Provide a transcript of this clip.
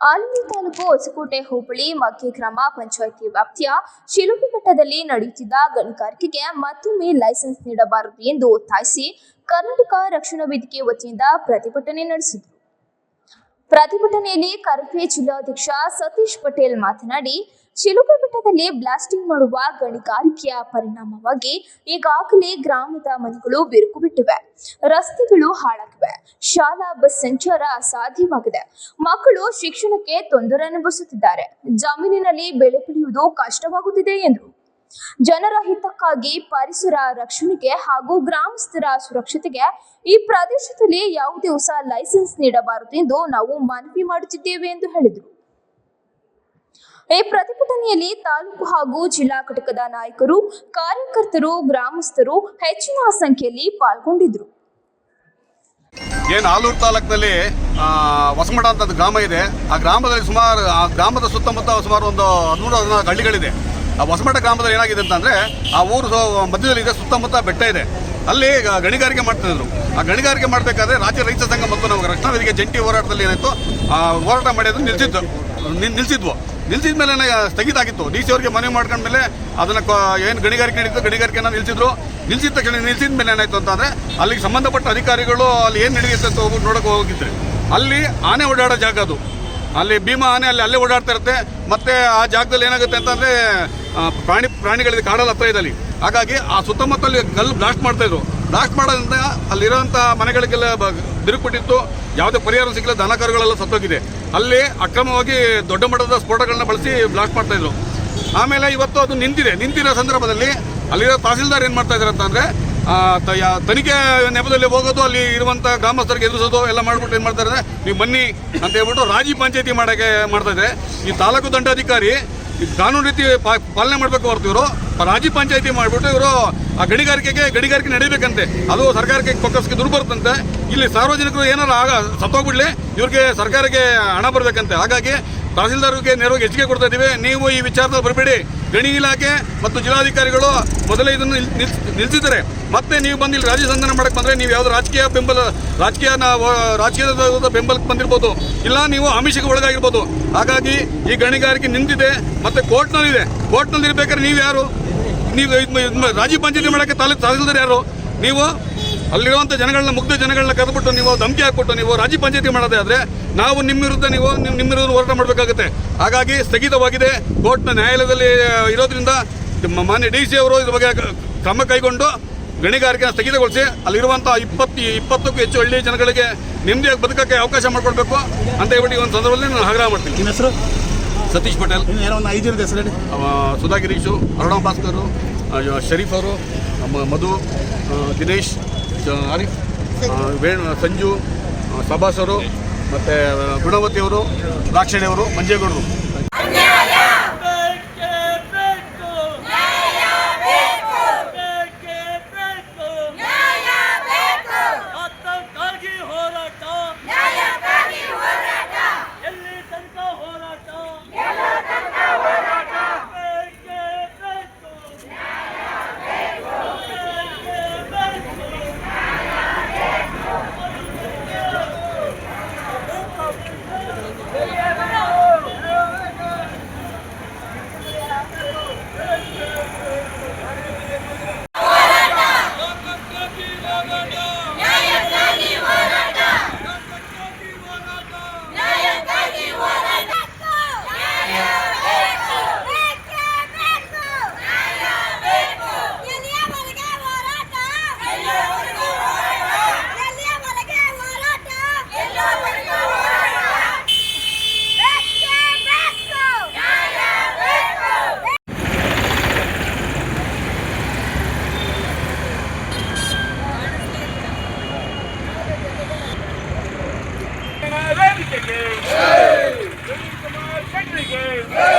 ಆಲೂರು ತಾಲೂಕು ಹೊಸಕೋಟೆ ಹೋಬಳಿ ಮಗ್ಗೆ ಗ್ರಾಮ ಪಂಚಾಯಿತಿ ವ್ಯಾಪ್ತಿಯ ಶಿಲುಬಿಘಟ್ಟದಲ್ಲಿ ನಡೆಯುತ್ತಿದ್ದ ಗಣಿಗಾರಿಕೆಗೆ ಮತ್ತೊಮ್ಮೆ ಲೈಸೆನ್ಸ್ ನೀಡಬಾರದು ಎಂದು ಒತ್ತಾಯಿಸಿ ಕರ್ನಾಟಕ ರಕ್ಷಣಾ ವೇದಿಕೆ ವತಿಯಿಂದ ಪ್ರತಿಭಟನೆ ನಡೆಸಿದರು. ಪ್ರತಿಭಟನೆಯಲ್ಲಿ ಕರಪೆ ಜಿಲ್ಲಾಧ್ಯಕ್ಷ ಸತೀಶ್ ಪಟೇಲ್ ಮಾತನಾಡಿ, ಶಿಲುಬೆ ಬೆಟ್ಟದಲ್ಲಿ ಬ್ಲಾಸ್ಟಿಂಗ್ ಮಾಡುವ ಗಣಿಗಾರಿಕೆಯ ಪರಿಣಾಮವಾಗಿ ಈಗಾಗಲೇ ಗ್ರಾಮದ ಮನೆಗಳು ಬಿರುಕು ಬಿಟ್ಟಿವೆ. ರಸ್ತೆಗಳು ಹಾಳಾಗಿವೆ. ಶಾಲಾ ಬಸ್ ಸಂಚಾರ ಅಸಾಧ್ಯವಾಗಿದೆ. ಮಕ್ಕಳು ಶಿಕ್ಷಣಕ್ಕೆ ತೊಂದರೆ ಅನುಭವಿಸುತ್ತಿದ್ದಾರೆ. ಜಮೀನಿನಲ್ಲಿ ಬೆಳೆ ಬೆಳೆಯುವುದು ಕಷ್ಟವಾಗುತ್ತಿದೆ ಎಂದರು. ಜನರ ಹಿತಕ್ಕಾಗಿ ಪರಿಸರ ರಕ್ಷಣೆಗೆ ಹಾಗೂ ಗ್ರಾಮಸ್ಥರ ಸುರಕ್ಷತೆಗೆ ಈ ಪ್ರದೇಶದಲ್ಲಿ ಯಾವುದೇ ಹೊಸ ಲೈಸೆನ್ಸ್ ನೀಡಬಾರದು ಎಂದು ನಾವು ಮನವಿ ಮಾಡುತ್ತಿದ್ದೇವೆ ಎಂದು ಹೇಳಿದರು. ಈ ಪ್ರತಿಭಟನೆಯಲ್ಲಿ ತಾಲೂಕು ಹಾಗೂ ಜಿಲ್ಲಾ ಘಟಕದ ನಾಯಕರು, ಕಾರ್ಯಕರ್ತರು, ಗ್ರಾಮಸ್ಥರು ಹೆಚ್ಚಿನ ಸಂಖ್ಯೆಯಲ್ಲಿ ಪಾಲ್ಗೊಂಡಿದ್ರು ಏನು ಆಲೂರು ತಾಲೂಕಿನಲ್ಲಿ ಹೊಸಮಠ ಅಂತ ಗ್ರಾಮ ಇದೆ. ಆ ಗ್ರಾಮದಲ್ಲಿ ಸುಮಾರು, ಆ ಗ್ರಾಮದ ಸುತ್ತಮುತ್ತ ಸುಮಾರು ಒಂದು ಹದಿಮೂರು ಹದಿನಾಲ್ಕು ಹಳ್ಳಿಗಳಿದೆ ಆ ಹೊಸಮಠ ಗ್ರಾಮದಲ್ಲಿ ಏನಾಗಿದೆ ಅಂತಂದ್ರೆ ಆ ಊರು ಮಧ್ಯದಲ್ಲಿ ಇದೆ, ಸುತ್ತಮುತ್ತ ಬೆಟ್ಟ ಇದೆ. ಅಲ್ಲಿ ಗಣಿಗಾರಿಕೆ ಮಾಡ್ತಿದ್ರು ಆ ಗಣಿಗಾರಿಕೆ ಮಾಡಬೇಕಾದ್ರೆ ರಾಜ್ಯ ರೈತ ಸಂಘ ಮತ್ತು ನಾವು ರಕ್ಷಣಾ ವೇದಿಕೆ ಜಂಟಿ ಹೋರಾಟದಲ್ಲಿ ಏನಾಯಿತು, ಆ, ಹೋರಾಟ ಮಾಡಿದ್ರು ನಿಲ್ಸಿದ್ದು. ನಿಲ್- ನಿಲ್ಸಿದ್ವು. ನಿಲ್ಸಿದ ಮೇಲೆ ಸ್ಥಗಿತ ಆಗಿತ್ತು. ಡಿ ಸಿ ಅವರಿಗೆ ಮನವಿ ಮಾಡ್ಕೊಂಡ್ಮೇಲೆ ಅದನ್ನ ಏನು ಗಣಿಗಾರಿಕೆ ನಡೀತು ಗಣಿಗಾರಿಕೆನ ನಿಲ್ಸಿದ್ರು. ನಿಲ್ಸಿದ ತಕ್ಷಣ, ನಿಲ್ಸಿದ ಮೇಲೆ ಏನಾಯ್ತು ಅಂತಂದ್ರೆ ಅಲ್ಲಿಗೆ ಸಂಬಂಧಪಟ್ಟ ಅಧಿಕಾರಿಗಳು ಅಲ್ಲಿ ಏನು ನಡೆಯುತ್ತೆ ಅಂತ ಹೋಗ್ಬಿಟ್ಟು ನೋಡಕ್ಕೆ ಹೋಗಿದ್ರೆ. ಅಲ್ಲಿ ಆನೆ ಓಡಾಡೋ ಜಾಗ ಅದು. ಅಲ್ಲಿ ಭೀಮಾ ಆನೆ ಅಲ್ಲಿ ಅಲ್ಲೇ ಓಡಾಡ್ತಾ ಇರುತ್ತೆ. ಮತ್ತೆ ಆ ಜಾಗದಲ್ಲಿ ಏನಾಗುತ್ತೆ ಅಂತಂದ್ರೆ ಪ್ರಾಣಿ, ಪ್ರಾಣಿಗಳಿದೆ ಕಾಡಲ್ಲಿ ಹತ್ರ ಇದೆ ಅಲ್ಲಿ. ಹಾಗಾಗಿ ಆ ಸುತ್ತಮುತ್ತಲ್ಲಿ ಕಲ್ಲು ಬ್ಲಾಸ್ಟ್ ಮಾಡ್ತಾ ಇದ್ರು. ಬ್ಲಾಸ್ಟ್ ಮಾಡೋದ್ರಿಂದ ಅಲ್ಲಿರೋಂಥ ಮನೆಗಳಿಗೆಲ್ಲ ಬಿರುಕುಟ್ಟಿತ್ತು ಯಾವುದೇ ಪರಿಹಾರ ಸಿಗಲ್ಲ ದನಕರುಗಳೆಲ್ಲ ಸತ್ತೋಗಿದೆ. ಅಲ್ಲಿ ಅಕ್ರಮವಾಗಿ ದೊಡ್ಡ ಮಟ್ಟದ ಸ್ಫೋಟಗಳನ್ನ ಬಳಸಿ ಬ್ಲಾಸ್ಟ್ ಮಾಡ್ತಾ ಇದ್ರು. ಆಮೇಲೆ ಇವತ್ತು ಅದು ನಿಂತಿದೆ. ನಿಂತಿರೋ ಸಂದರ್ಭದಲ್ಲಿ ಅಲ್ಲಿರೋ ತಹಸೀಲ್ದಾರ್ ಏನು ಮಾಡ್ತಾ ಇದ್ದಾರೆ ಅಂತಂದ್ರೆ ತನಿಖೆ ನೆಪದಲ್ಲಿ ಹೋಗೋದು, ಅಲ್ಲಿ ಇರುವಂಥ ಗ್ರಾಮಸ್ಥರಿಗೆ ಎದುರಿಸೋದು ಎಲ್ಲ ಮಾಡ್ಬಿಟ್ಟು ಏನು ಮಾಡ್ತಾರೆ ನೀವು ಬನ್ನಿ ಅಂತ ಹೇಳ್ಬಿಟ್ಟು ರಾಜಿ ಪಂಚಾಯತಿ ಮಾಡೋಕ್ಕೆ ಮಾಡ್ತಾ ಇದ್ದಾರೆ ಈ ತಾಲೂಕು ದಂಡಾಧಿಕಾರಿ ಕಾನೂನು ರೀತಿ ಪಾಲನೆ ಮಾಡಬೇಕು ಹೊರತು ಇವರು. ರಾಜಿ ಪಂಚಾಯಿತಿ ಮಾಡಿಬಿಟ್ಟು ಇವರು ಆ ಗಣಿಗಾರಿಕೆಗೆ ಗಣಿಗಾರಿಕೆ ನಡೀಬೇಕಂತೆ. ಅದು ಸರ್ಕಾರಕ್ಕೆ ಪಕ್ಕಸ್ಗೆ ದುಡ್ಡು ಬರುತ್ತಂತೆ. ಇಲ್ಲಿ ಸಾರ್ವಜನಿಕರು ಏನಾರು ಆಗ ಸತ್ತೋಗ್ಬಿಡ್ಲಿ, ಇವ್ರಿಗೆ ಸರ್ಕಾರಕ್ಕೆ ಹಣ ಬರಬೇಕಂತೆ. ಹಾಗಾಗಿ ತಹಸೀಲ್ದಾರ್ಗೆ ನೇರವಾಗಿ ಹೆಚ್ಚಿಗೆ ಕೊಡ್ತಾ ಇದ್ದೀವಿ. ನೀವು ಈ ವಿಚಾರದಲ್ಲಿ ಬರಬೇಡಿ. ಗಣಿ ಇಲಾಖೆ ಮತ್ತು ಜಿಲ್ಲಾಧಿಕಾರಿಗಳು ಮೊದಲೇ ಇದನ್ನು ನಿಲ್ಲಿಸಿದ್ದಾರೆ ಮತ್ತೆ ನೀವು ಬಂದು ಇಲ್ಲಿ ರಾಜ್ಯ ಸಂಧಾನ ಮಾಡಕ್ಕೆ ಬಂದ್ರೆ ನೀವು ಯಾವ್ದು ರಾಜಕೀಯ ಬೆಂಬಲ, ರಾಜಕೀಯ ರಾಜಕೀಯದ ಬೆಂಬಲಕ್ಕೆ ಬಂದಿರ್ಬೋದು. ಇಲ್ಲ, ನೀವು ಆಮಿಷಕ್ಕೆ ಒಳಗಾಗಿರ್ಬೋದು. ಹಾಗಾಗಿ ಈ ಗಣಿಗಾರಿಕೆ ನಿಂತಿದೆ ಮತ್ತೆ ಕೋರ್ಟ್ನಲ್ಲಿದೆ. ಕೋರ್ಟ್ನಲ್ಲಿ ಇರ್ಬೇಕಾದ್ರೆ ನೀವು ಯಾರು? ನೀವು ರಾಜೀವ್ ರಾಜಿ ಪಂಚಾಯತಿ ಮಾಡಕ್ಕೆ ತಾಲೂಕು ತಹಸೀಲ್ದಾರ್ ಯಾರು? ನೀವು ಅಲ್ಲಿರುವಂಥ ಜನಗಳನ್ನ ಮುಗ್ಧ ಜನಗಳನ್ನ ಕರೆದುಬಿಟ್ಟು ನೀವು ಧಮಕಿ ಹಾಕ್ಬಿಟ್ಟು ನೀವು ರಾಜಿ ಪಂಚಾಯತಿ ಮಾಡೋದೇ ಆದರೆ ನಾವು ನಿಮ್ಮ ವಿರುದ್ಧ ನೀವು ನಿಮ್- ನಿಮ್ಮ ವಿರುದ್ಧ ಹೋರಾಟ ಮಾಡಬೇಕಾಗುತ್ತೆ. ಹಾಗಾಗಿ ಸ್ಥಗಿತವಾಗಿದೆ. ಕೋರ್ಟ್ನ ನ್ಯಾಯಾಲಯದಲ್ಲಿ ಇರೋದ್ರಿಂದ ಮಾನ್ಯ ಡಿ ಸಿ ಅವರು ಇದ್ರ ಬಗ್ಗೆ ಕ್ರಮ ಕೈಗೊಂಡು ಗಣಿಗಾರಿಕೆನ ಸ್ಥಗಿತಗೊಳಿಸಿ ಅಲ್ಲಿರುವಂಥ ಇಪ್ಪತ್ತು ಇಪ್ಪತ್ತಕ್ಕೂ ಹೆಚ್ಚು ಹಳ್ಳಿ ಜನಗಳಿಗೆ ನೆಮ್ಮದಿಯಾಗಿ ಬದುಕಕ್ಕೆ ಅವಕಾಶ ಮಾಡಿಕೊಡ್ಬೇಕು ಅಂತ ಹೇಳ್ಬಿಟ್ಟು ಈ ಒಂದು ಸಂದರ್ಭದಲ್ಲಿ ನಾನು ಆಗ್ರಹ ಮಾಡ್ತೀನಿ. ನಿಮ್ಮ ಹೆಸರು? ಸತೀಶ್ ಪಟೇಲ್. ಒಂದು ಐದು ಹೆಸರು ಹೇಳಿ. ಸುಧಾ ಗಿರೀಶು ಅರುಣ ಭಾಸ್ಕರ್ ಶರೀಫ್ ಅವರು ಮಧು ದಿನೇಶ್ ಆರಿಫ್ ವೇಣು ಸಂಜು ಸಭಾಸರು ಸಭಾಸ್ ಮತ್ತು ಗುಣವತಿಯವರು ದಾಕ್ಷಿಣಿ ಮಂಜೇಗೌಡರು. Slogan! Hey! Hey!